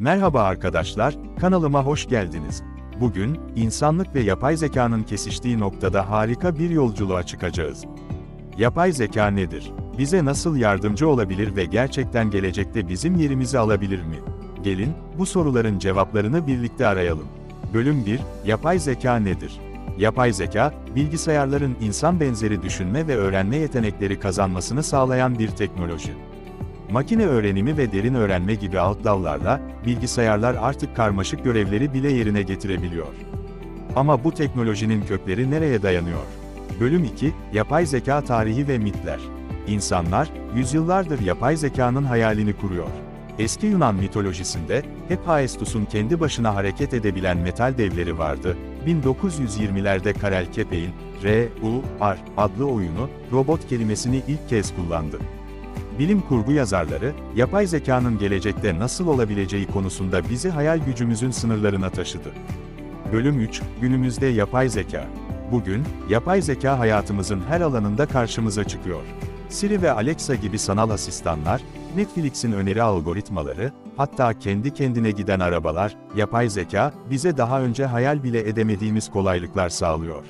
Merhaba arkadaşlar, kanalıma hoş geldiniz. Bugün, insanlık ve yapay zekanın kesiştiği noktada harika bir yolculuğa çıkacağız. Yapay zeka nedir? Bize nasıl yardımcı olabilir ve gerçekten gelecekte bizim yerimizi alabilir mi? Gelin, bu soruların cevaplarını birlikte arayalım. Bölüm 1, Yapay zeka nedir? Yapay zeka, bilgisayarların insan benzeri düşünme ve öğrenme yetenekleri kazanmasını sağlayan bir teknoloji. Makine öğrenimi ve derin öğrenme gibi alt dallarla, bilgisayarlar artık karmaşık görevleri bile yerine getirebiliyor. Ama bu teknolojinin kökleri nereye dayanıyor? Bölüm 2, Yapay Zeka Tarihi ve Mitler. İnsanlar, yüzyıllardır yapay zekanın hayalini kuruyor. Eski Yunan mitolojisinde, Hephaestus'un kendi başına hareket edebilen metal devleri vardı. 1920'lerde Karel Kepek'in R.U.R. adlı oyunu, robot kelimesini ilk kez kullandı. Bilim kurgu yazarları, yapay zekanın gelecekte nasıl olabileceği konusunda bizi hayal gücümüzün sınırlarına taşıdı. Bölüm 3, Günümüzde Yapay Zeka. Bugün, yapay zeka hayatımızın her alanında karşımıza çıkıyor. Siri ve Alexa gibi sanal asistanlar, Netflix'in öneri algoritmaları, hatta kendi kendine giden arabalar, yapay zeka, bize daha önce hayal bile edemediğimiz kolaylıklar sağlıyor.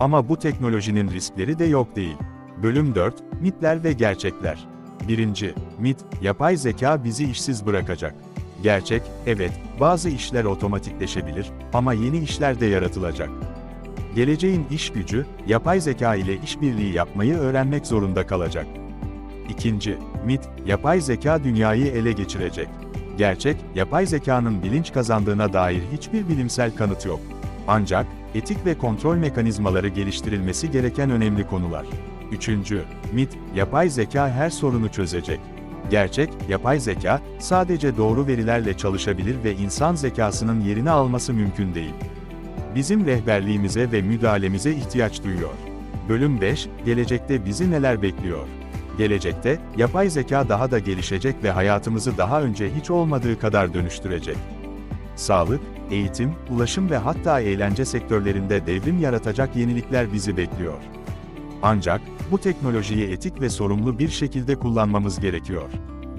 Ama bu teknolojinin riskleri de yok değil. Bölüm 4, Mitler ve Gerçekler. 1. Mit, yapay zeka bizi işsiz bırakacak. Gerçek, evet, bazı işler otomatikleşebilir ama yeni işler de yaratılacak. Geleceğin iş gücü, yapay zeka ile işbirliği yapmayı öğrenmek zorunda kalacak. 2. Mit, yapay zeka dünyayı ele geçirecek. Gerçek, yapay zekanın bilinç kazandığına dair hiçbir bilimsel kanıt yok. Ancak, etik ve kontrol mekanizmaları geliştirilmesi gereken önemli konular. 3. Mit, yapay zeka her sorunu çözecek. Gerçek, yapay zeka, sadece doğru verilerle çalışabilir ve insan zekasının yerini alması mümkün değil. Bizim rehberliğimize ve müdahalemize ihtiyaç duyuyor. Bölüm 5, gelecekte bizi neler bekliyor? Gelecekte, yapay zeka daha da gelişecek ve hayatımızı daha önce hiç olmadığı kadar dönüştürecek. Sağlık, eğitim, ulaşım ve hatta eğlence sektörlerinde devrim yaratacak yenilikler bizi bekliyor. Ancak, bu teknolojiyi etik ve sorumlu bir şekilde kullanmamız gerekiyor.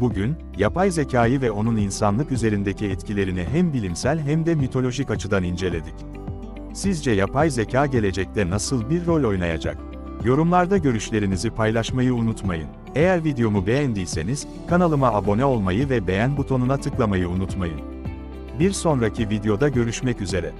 Bugün, yapay zekayı ve onun insanlık üzerindeki etkilerini hem bilimsel hem de mitolojik açıdan inceledik. Sizce yapay zeka gelecekte nasıl bir rol oynayacak? Yorumlarda görüşlerinizi paylaşmayı unutmayın. Eğer videomu beğendiyseniz, kanalıma abone olmayı ve beğen butonuna tıklamayı unutmayın. Bir sonraki videoda görüşmek üzere.